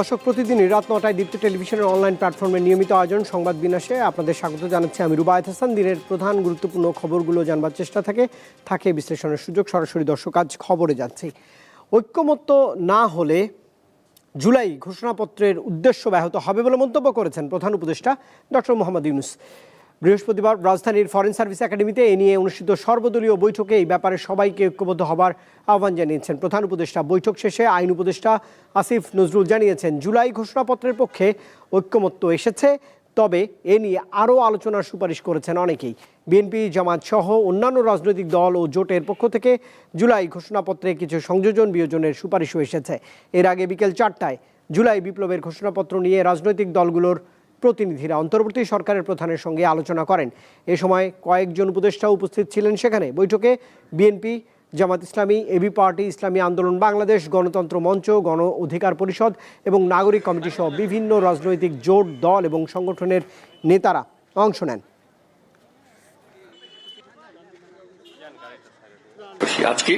দর্শক প্রতিদিন রাত নটায় দীপ্তি টেলিভিশনের অনলাইন প্ল্যাটফর্মে নিয়মিত আয়োজন, সংবাদ বিনাশে আপনাদের স্বাগত জানাচ্ছি আমি রুবায়ত হাসান দিনের প্রধান গুরুত্বপূর্ণ খবরগুলো জানবার চেষ্টা থাকে থাকে বিশ্লেষণের সুযোগ। সরাসরি দর্শক, আজ খবরে যাচ্ছি। ঐক্যমত্য না হলে জুলাই ঘোষণাপত্রের উদ্দেশ্য ব্যাহত হবে বলে মন্তব্য করেছেন প্রধান উপদেষ্টা ডক্টর মোহাম্মদ ইউনুস। বৃহস্পতিবার রাজধানীর ফরেন সার্ভিস একাডেমিতে এ নিয়ে অনুষ্ঠিত সর্বদলীয় বৈঠকে এই ব্যাপারে সবাইকে ঐক্যবদ্ধ হবার আহ্বান জানিয়েছেন প্রধান উপদেষ্টা। বৈঠক শেষে আইন উপদেষ্টা আসিফ নজরুল জানিয়েছেন, জুলাই ঘোষণাপত্রের পক্ষে ঐক্যমত্য এসেছে, তবে এ নিয়ে আরও আলোচনার সুপারিশ করেছেন অনেকেই। বিএনপি জামাত সহ অন্যান্য রাজনৈতিক দল ও জোটের পক্ষ থেকে জুলাই ঘোষণাপত্রে কিছু সংযোজন বিয়োজনের সুপারিশও এসেছে। এর আগে বিকেল চারটায় জুলাই বিপ্লবের ঘোষণাপত্র নিয়ে রাজনৈতিক দলগুলোর প্রতিনিধিরা অন্তর্বর্তী সরকারের প্রধানের সঙ্গে আলোচনা করেন। এ সময় কয়েকজন উপদেষ্টা উপস্থিত ছিলেন সেখানে। বৈঠকে BNP, Jamaat Islami, AB party, ইসলামী আন্দোলন, বাংলাদেশ গণতন্ত্র মঞ্চ, গণ অধিকার পরিষদ এবং নাগরিক কমিটি সহ বিভিন্ন রাজনৈতিক জোট, দল এবং সংগঠনের নেতারা অংশ নেন। আজকে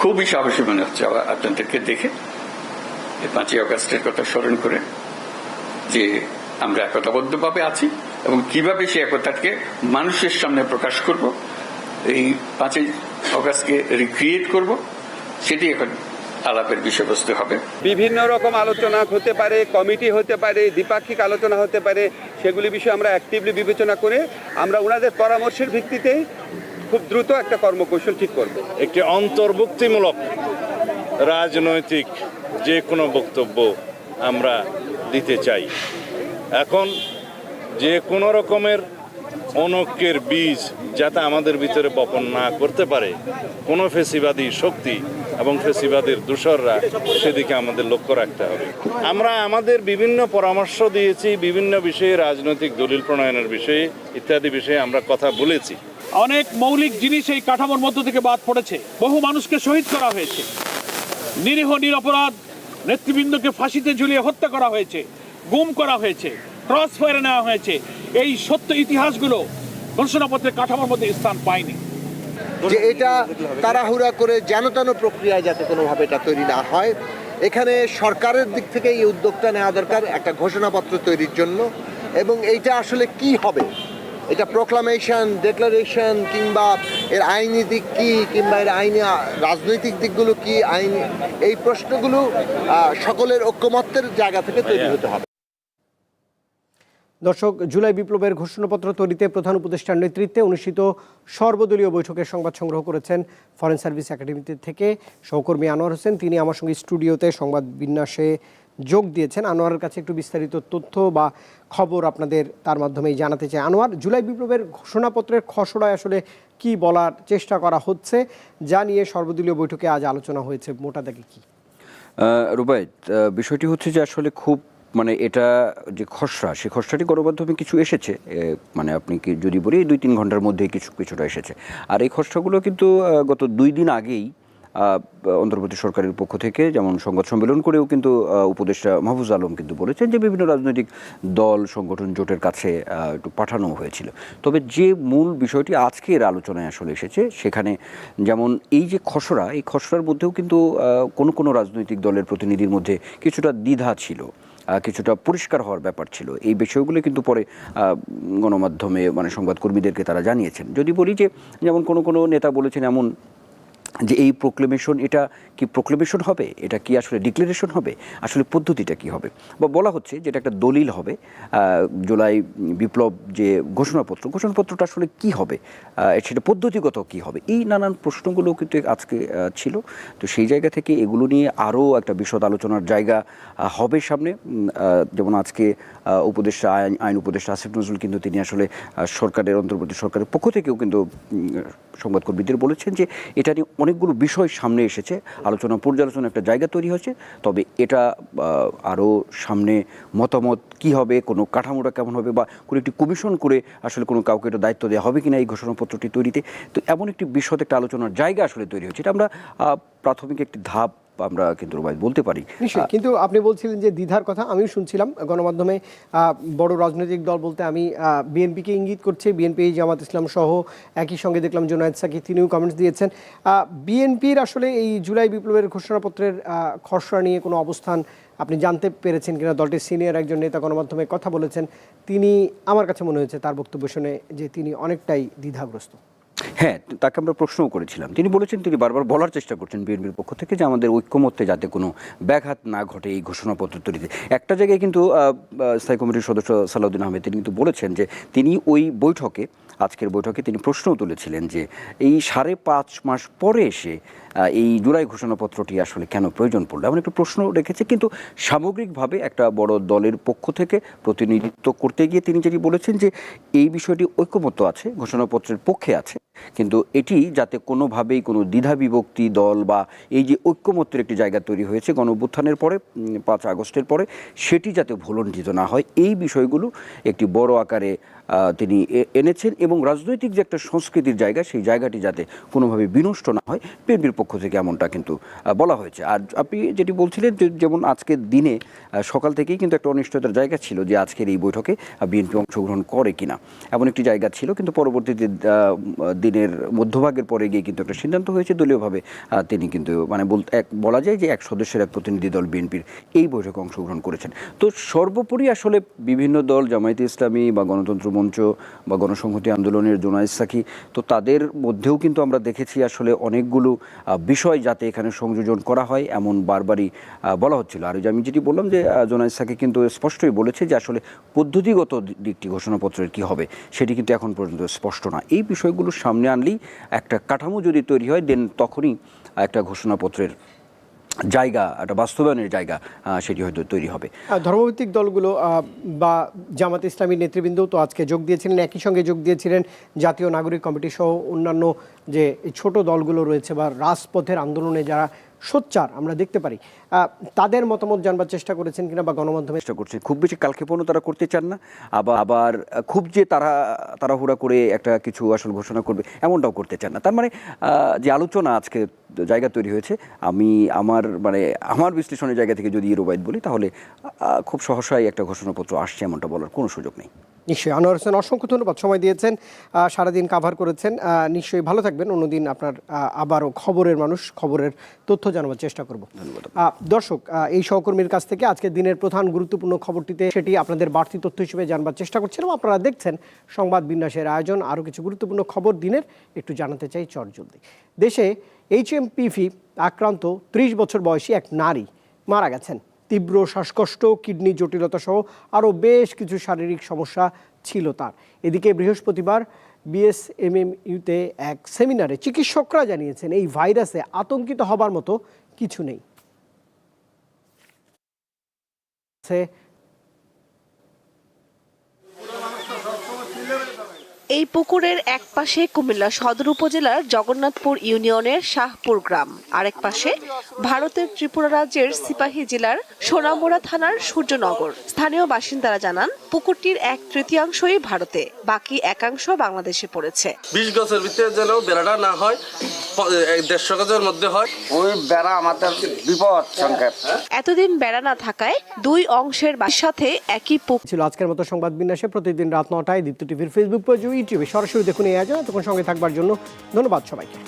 খুবই সাহসী মনে হচ্ছে আপনাদেরকে দেখে। পাঁচই অগাস্টের কথা স্মরণ করে যে আমরা একতাবদ্ধভাবে আছি এবং কীভাবে সেই একতাকে মানুষের সামনে প্রকাশ করব এই পাঁচই অগাস্টকে রিক্রিয়েট করব সেটি এখন আলাপের বিষয়বস্তু হবে। বিভিন্ন রকম আলোচনা হতে পারে কমিটি হতে পারে দ্বিপাক্ষিক আলোচনা হতে পারে সেগুলি বিষয়ে আমরা অ্যাক্টিভলি বিবেচনা করে আমরা ওনাদের পরামর্শের ভিত্তিতে খুব দ্রুত একটা কর্মকৌশল ঠিক করব। একটি অন্তর্ভুক্তিমূলক রাজনৈতিক যে কোনো বক্তব্য আমরা দিতে চাই। এখন যে কোনো রকমের অনৈক্যের বীজ যাতে আমাদের ভিতরে বপন না করতে পারে, কোনো ফেসিবাদী শক্তি এবং ফেসিবাদের দূষররা সেদিকে আমাদের লক্ষ্য রাখতে হবে। আমরা আমাদের বিভিন্ন পরামর্শ দিয়েছি, বিভিন্ন বিষয়ে রাজনৈতিক দলিল প্রণয়নের বিষয়ে ইত্যাদি বিষয়ে আমরা কথা বলেছি। অনেক মৌলিক জিনিস এই কাঠামোর মধ্য থেকে বাদ পড়েছে। বহু মানুষকে শহীদ করা হয়েছে। নিরীহ, নিরপরাধ নেতৃবৃন্দকে ফাঁসিতে ঝুলিয়ে হত্যা করা হয়েছে। গুম করা হয়েছে ক্রস ফায়ারে নেওয়া হয়েছে। এই সত্য ইতিহাসগুলো ঘোষণাপত্রের কাঠামোর মধ্যে স্থান পায়নি। যে এটা তাড়াহুড়া করে যেন তেন প্রক্রিয়ায় যাতে কোনোভাবে এটা তৈরি না হয় এখানে সরকারের দিক থেকে এই উদ্যোগটা নেওয়া দরকার একটা ঘোষণাপত্র তৈরির জন্য। এবং এইটা আসলে কি হবে? এটা প্রোক্লামেশন ডেক্লারেশন কিংবা এর আইনি দিক কী কিংবা এর আইনি রাজনৈতিক দিকগুলো কি আইন এই প্রশ্নগুলো সকলের ঐক্যমত্যের জায়গা থেকে তৈরি হতে হবে। দর্শক জুলাই বিপ্লবের ঘোষণাপত্র তৈরিতে প্রধান উপদেষ্টার নেতৃত্বে অনুষ্ঠিত সর্বদলীয় বৈঠকের সংবাদ সংগ্রহ করেছেন ফরেন সার্ভিস একাডেমিতে থেকে সহকর্মী আনোয়ার হোসেন। তিনি আমার সঙ্গে স্টুডিওতে সংবাদ বিন্যাসে যোগ দিয়েছেন। আনোয়ারের কাছে একটু বিস্তারিত তথ্য বা খবর আপনাদের তার মাধ্যমেই জানাতে চাই। আনোয়ার জুলাই বিপ্লবের ঘোষণাপত্রের খসড়ায় আসলে কি বলার চেষ্টা করা হচ্ছে যা নিয়ে সর্বদলীয় বৈঠকে আজ আলোচনা হয়েছে। মোটা দাগে কি আহ, বিষয়টি হচ্ছে যে আসলে খুব মানে এটা যে খসড়া সেই খসড়াটি গণমাধ্যমে কিছু এসেছে। মানে আপনি কি যদি বলি দুই তিন ঘণ্টার মধ্যে কিছু, কিছুটা এসেছে। আর এই খসড়াগুলো কিন্তু গত দুই দিন আগেই অন্তর্বর্তী সরকারের পক্ষ থেকে যেমন সংবাদ সম্মেলন করেও কিন্তু উপদেষ্টা মাহফুজ আলম কিন্তু বলেছেন যে বিভিন্ন রাজনৈতিক দল, সংগঠন জোটের কাছে একটু পাঠানো হয়েছিল। তবে যে মূল বিষয়টি আজকের আলোচনায় আসলে এসেছে, সেখানে যেমন এই যে খসড়া, এই খসড়ার মধ্যেও কিন্তু কোনো কোনো রাজনৈতিক দলের প্রতিনিধির মধ্যে কিছুটা দ্বিধা ছিল। কিছুটা পরিষ্কার হওয়ার ব্যাপার ছিল। এই বিষয়গুলো কিন্তু পরে গণমাধ্যমে মানে সংবাদকর্মীদেরকে তারা জানিয়েছেন। যদি বলি যে, যেমন কোনো কোনো নেতা বলেছেন এমন যে এই প্রোক্লেমেশন এটা কি প্রোক্লেমেশন হবে? এটা কি আসলে ডিক্লারেশন হবে? আসলে পদ্ধতিটা কি হবে? বা বলা হচ্ছে যেটা একটা দলিল হবে। জুলাই বিপ্লব যে ঘোষণাপত্র, ঘোষণাপত্রটা আসলে কি হবে? সেটা পদ্ধতিগত কি হবে? এই নানান প্রশ্নগুলো কিন্তু আজকে ছিল। তো সেই জায়গা থেকে এগুলো নিয়ে আরও একটা বিশদ আলোচনার জায়গা হবে সামনে। যেমন আজকে উপদেষ্টা, আইন আইন উপদেষ্টা আসিফ নজরুল কিন্তু তিনি আসলে সরকারের অন্তর্বর্তী সরকারের পক্ষ থেকেও কিন্তু সংবাদকর্মীদের বলেছেন যে এটা নিয়ে অনেকগুলো বিষয় সামনে এসেছে। আলোচনা পর্যালোচনা একটা জায়গা তৈরি হয়েছে। তবে এটা আরও সামনে মতামত কি হবে, কোনো কাঠামোটা কেমন হবে বা কোনো একটি কমিশন করে আসলে কোনো কাউকে একটা দায়িত্ব দেওয়া হবে কি না এই ঘোষণাপত্রটি তৈরিতে, তো এমন একটি বিশদ একটা আলোচনার জায়গা আসলে তৈরি হয়েছে। এটা আমরা প্রাথমিক একটি ধাপ আমরা কিন্তু রুবাই বলতে পারি। কিন্তু আপনি বলছিলেন যে দ্বিধার কথা আমিও শুনছিলাম গণমাধ্যমে বড় রাজনৈতিক দল বলতে আমি বিএনপিকে ইঙ্গিত করছি বিএনপি জামাত ইসলাম সহ একই সঙ্গে দেখলাম জোনায়দ সাকি তিনিও কমেন্টস দিয়েছেন। বিএনপির আসলে এই জুলাই বিপ্লবের ঘোষণাপত্রের খসড়া নিয়ে কোনো অবস্থান আপনি জানতে পেরেছেন কিনা? দলটির সিনিয়র একজন নেতা গণমাধ্যমে কথা বলেছেন তিনি আমার কাছে মনে হয়েছে তার বক্তব্য শুনে যে তিনি অনেকটাই দ্বিধাগ্রস্ত। হ্যাঁ তাকে আমরা প্রশ্নও করেছিলাম। তিনি বলেছেন, তিনি বারবার বলার চেষ্টা করছেন বিএনপির পক্ষ থেকে যে আমাদের ঐক্যমত্যে যাতে কোনো ব্যাঘাত না ঘটে এই ঘোষণাপত্র তৈরিতে। একটা জায়গায় কিন্তু স্থায়ী কমিটির সদস্য সালাউদ্দিন আহমেদ, তিনি কিন্তু বলেছেন যে তিনি ওই বৈঠকে, আজকের বৈঠকে তিনি প্রশ্নও তুলেছিলেন যে এই সাড়ে পাঁচ মাস পরে এসে এই জুলাই ঘোষণাপত্রটি আসলে কেন প্রয়োজন পড়ল এমন একটা প্রশ্ন রেখেছে, কিন্তু সামগ্রিকভাবে একটা বড় দলের পক্ষ থেকে প্রতিনিধিত্ব করতে গিয়ে তিনি যেটি বলেছেন যে এই বিষয়টি ঐক্যমত্য আছে, ঘোষণাপত্রের পক্ষে আছে, কিন্তু এটি যাতে কোনোভাবেই কোনো দ্বিধা বিভক্তি দল বা এই যে ঐক্যমত্যের একটি জায়গা তৈরি হয়েছে গণ পরে পাঁচ আগস্টের পরে, সেটি যাতে ভুলণ্ঠিত না হয়, এই বিষয়গুলো একটি বড় আকারে তিনি এনেছেন এবং রাজনৈতিক যে একটা সংস্কৃতির জায়গা, সেই জায়গাটি যাতে কোনোভাবে বিনষ্ট না হয়, বিএনপির পক্ষ থেকে এমনটা কিন্তু বলা হয়েছে। আর আপনি যেটি বলছিলেন যেমন আজকের দিনে সকাল থেকেই কিন্তু একটা অনিশ্চয়তার জায়গা ছিল যে আজকের এই বৈঠকে বিএনপি অংশগ্রহণ করে কিনা। এমন একটি জায়গা ছিল, কিন্তু পরবর্তীতে দিনের মধ্যভাগের পরে গিয়ে কিন্তু একটা সিদ্ধান্ত হয়েছে। দলীয়ভাবে তিনি কিন্তু মানে এক, বলা যায় যে এক সদস্যের এক প্রতিনিধি দল বিএনপির এই বৈঠকে অংশগ্রহণ করেছেন। তো সর্বোপরি আসলে বিভিন্ন দল, জামায়াতে ইসলামী বা গণতন্ত্র মঞ্চ বা গণসংহতি আন্দোলনের জোনায়েদ সাকি, তো তাদের মধ্যেও কিন্তু আমরা দেখেছি আসলে অনেকগুলো বিষয় যাতে এখানে সংযোজন করা হয়, এমন বারবারই বলা হচ্ছিল। আর আমি যেটি বললাম যে জোনাইসাকে কিন্তু স্পষ্টই বলেছে যে আসলে পদ্ধতিগত দিকটি ঘোষণাপত্রের কি হবে, সেটি কিন্তু এখন পর্যন্ত স্পষ্ট না। এই বিষয়গুলো সামনে আনলেই একটা কাঠামো যদি তৈরি হয়, দেন তখনই একটা ঘোষণাপত্রের জায়গা, একটা বাস্তবায়নের জায়গা সেটি হয়তো তৈরি হবে। ধর্মভিত্তিক দলগুলো বা জামাত ইসলামী নেতৃবৃন্দ তো আজকে যোগ দিয়েছিলেন, একই সঙ্গে যোগ দিয়েছিলেন জাতীয় নাগরিক কমিটি সহ অন্যান্য যে ছোট দলগুলো রয়েছে বা রাজপথের আন্দোলনে যারা সোচ্চার আমরা দেখতে পারি। তাদের মতামত জানবার চেষ্টা করেছেন কিনা বা গণমাধ্যমে চেষ্টা করছে। খুব বেশি কালক্ষেপণও তারা করতে চান না, আবার আবার খুব যে তারা তাড়াহুড়া করে একটা কিছু আসল ঘোষণা করবে, এমনটাও করতে চান না। তার মানে যে আলোচনা আজকে জায়গা তৈরি হয়েছে, আমি আমার মানে আমার বিশ্লেষণের জায়গা থেকে যদি রোবাইদ বলি, তাহলে খুব সহসাই একটা ঘোষণাপত্র আসছে, এমনটা বলার কোনো সুযোগ নেই। নিশ্চয়ই। আনোয়ার হোসেন অসংখ্য ধন্যবাদ সময় দিয়েছেন সারাদিন কাভার করেছেন। নিশ্চয়ই ভালো থাকবেন। অন্যদিন আপনার আবারও খবরের মানুষ খবরের তথ্য জানাবার চেষ্টা করব। দর্শক এই সহকর্মীর কাছ থেকে আজকে দিনের প্রধান গুরুত্বপূর্ণ খবরটিতে সেটি আপনাদের বাড়তি তথ্য হিসেবে জানবার চেষ্টা করছিলাম। আপনারা দেখছেন সংবাদ বিন্যাসের আয়োজন। আরও কিছু গুরুত্বপূর্ণ খবর দিনের একটু জানাতে চাই চটজলদি দেশে এইচএমপিভি আক্রান্ত ত্রিশ বছর বয়সী এক নারী মারা গেছেন। তীব্র শ্বাসকষ্ট, কিডনি জটিলতা সহ আরও বেশ কিছু শারীরিক সমস্যা ছিল তার। এদিকে বৃহস্পতিবার বিএসএমএমইউতে এক সেমিনারে চিকিৎসকরা জানিয়েছেন, এই ভাইরাসে আতঙ্কিত হবার মতো কিছু নেই। এই পুকুরের এক পাশে কুমিল্লা সদর উপজেলার জগন্নাথপুর ইউনিয়নের শাহপুর গ্রাম। আরেক পাশে ভারতের ত্রিপুরা রাজ্যের সিপাহী জেলার সোনামুড়া থানার সূর্যনগর। স্থানীয় বাসিন্দারা জানান পুকুরটির এক তৃতীয়াংশই ভারতে বাকি একাংশ বাংলাদেশে পড়েছে। বিশ গছের ভিতরে যেন বেড়াটা না হয় দেড়শো গজের মধ্যে হয়। ওই বেড়া আমাদের বিপদ সংকেত। এতদিন বেড়া না থাকায় দুই অংশের বা- সাথে একই পুকুর ছিল আজকের মতো সংবাদ বিন্যাসে প্রতিদিন রাত নটায় দীপ্ত টিভির ফেসবুক পেজ ও ইউটিউবে। সরাসরি দেখুন এই আয়োজন। তখন সঙ্গে থাকবার জন্য ধন্যবাদ সবাইকে।